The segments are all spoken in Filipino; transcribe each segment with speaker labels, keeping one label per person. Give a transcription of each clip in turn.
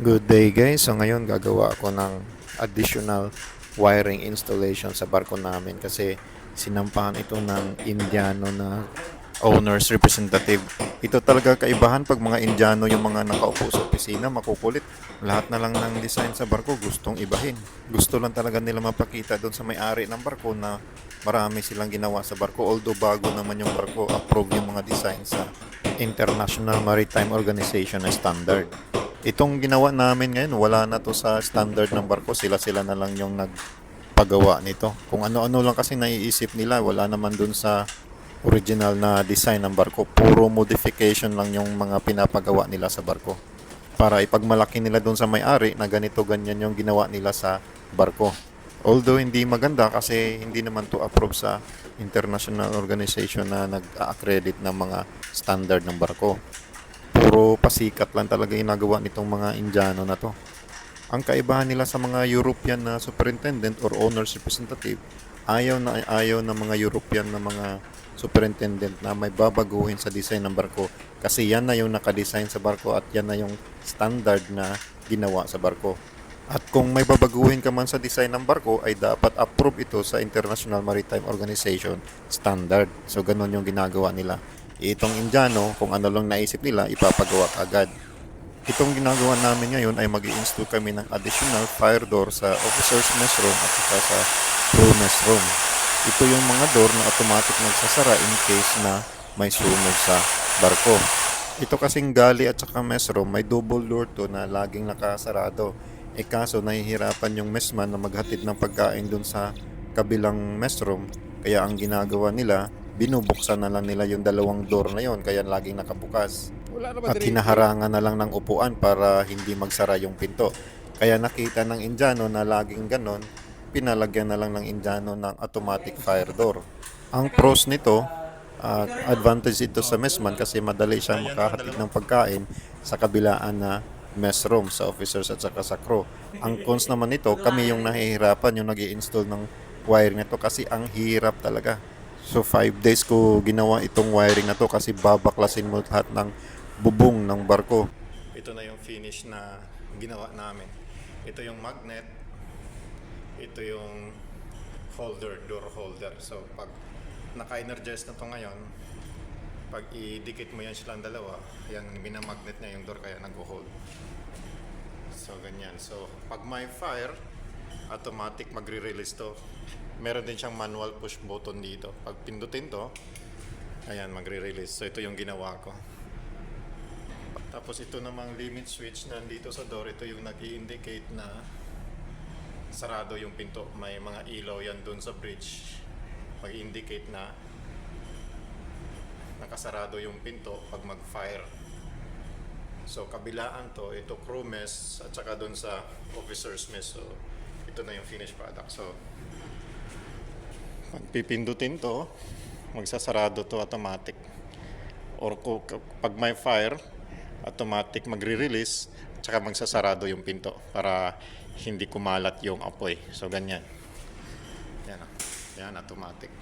Speaker 1: Good day guys. So ngayon gagawa ako ng additional wiring installation sa barko namin kasi sinampahan ito ng Indiano na owner's representative. Ito talaga kaibahan pag mga Indiano yung mga nakaupo sa opisina, makukulit. Lahat na lang ng design sa barko gustong ibahin. Gusto lang talaga nila mapakita doon sa may-ari ng barko na marami silang ginawa sa barko. Although bago naman yung barko, approve yung mga design sa International Maritime Organization na standard. Itong ginawa namin ngayon, wala na to sa standard ng barko. Sila-sila na lang yung nagpagawa nito. Kung ano-ano lang kasi naiisip nila, wala naman dun sa original na design ng barko. Puro modification lang yung mga pinapagawa nila sa barko. Para ipagmalaki nila dun sa may-ari na ganito ganyan yung ginawa nila sa barko. Although hindi maganda kasi hindi naman to approve sa international organization na nag-accredit ng mga standard ng barko puro pasikat lang talaga yung nagawa nitong mga Indiano na to. Ang kaibahan nila sa mga European na superintendent or owner's representative, ayaw na ayaw ng mga European na mga superintendent na may babaguhin sa design ng barko kasi yan na yung nakadesign sa barko at yan na yung standard na ginawa sa barko. At kung may babaguhin ka man sa design ng barko ay dapat approve ito sa International Maritime Organization standard. So ganun yung ginagawa nila. Itong Indiano, kung ano lang naisip nila, ipapagawa agad. Itong ginagawa namin ngayon ay mag install kami ng additional fire door sa officer's mess room at saka sa crew mess room. Ito yung mga door na automatic magsasara in case na may sunog sa barko. Ito kasing gali at saka mess room, may double door to na laging nakasarado. E kaso nahihirapan yung messman na maghatid ng pagkain dun sa kabilang mess room. Kaya ang ginagawa nila, binubuksan na lang nila yung dalawang door na yon kaya laging nakabukas. At hinaharangan na lang ng upuan para hindi magsara yung pinto. Kaya nakita ng Indiano na laging ganon, pinalagyan na lang ng Indiano ng automatic fire door. Ang pros nito, ah, advantage ito sa messman kasi madali siyang makahatid ng pagkain sa kabilaan na mess room sa officers at saka sa crew. Ang cons naman nito, kami yung nahihirapan yung nag install ng wiring nito kasi ang hirap talaga. So 5 days ko ginawa itong wiring na to kasi babaklasin mo lahat ng bubong ng barko. Ito na yung finish na ginawa namin. Ito yung magnet. Ito yung holder, door holder. So pag naka-energize na to ngayon, pag idikit mo yan silang dalawa, yan minamagnet niya yung door kaya nag-hold. So ganyan. So pag may fire, automatic magre-release to. Meron din siyang manual push button dito. Pag pindutin to, ayan, magre-release. So ito yung ginawa ko. Tapos ito namang limit switch nandito sa door, ito yung nag indicate na sarado yung pinto. May mga ilaw yan dun sa bridge. Mag-indicate na nakasarado yung pinto pag mag-fire. So kabilaan to, ito crew mess at saka dun sa officer's mess. So ito na yung finished product. So pag pipindutin to, magsasarado to automatic. Or pag may fire, automatic magre-release tsaka magsasarado yung pinto para hindi kumalat yung apoy. So ganyan. Yan, ah. yan automatic.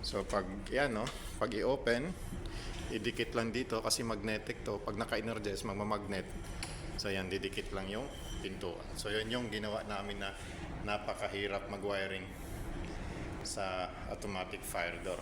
Speaker 1: So pag yan no, pag i-open, idikit lang dito kasi magnetic to. Pag naka-energize, magmamagnet. So yan, didikit lang yung pintuan. So yun yung ginawa namin na napakahirap mag-wiring sa automatic fire door.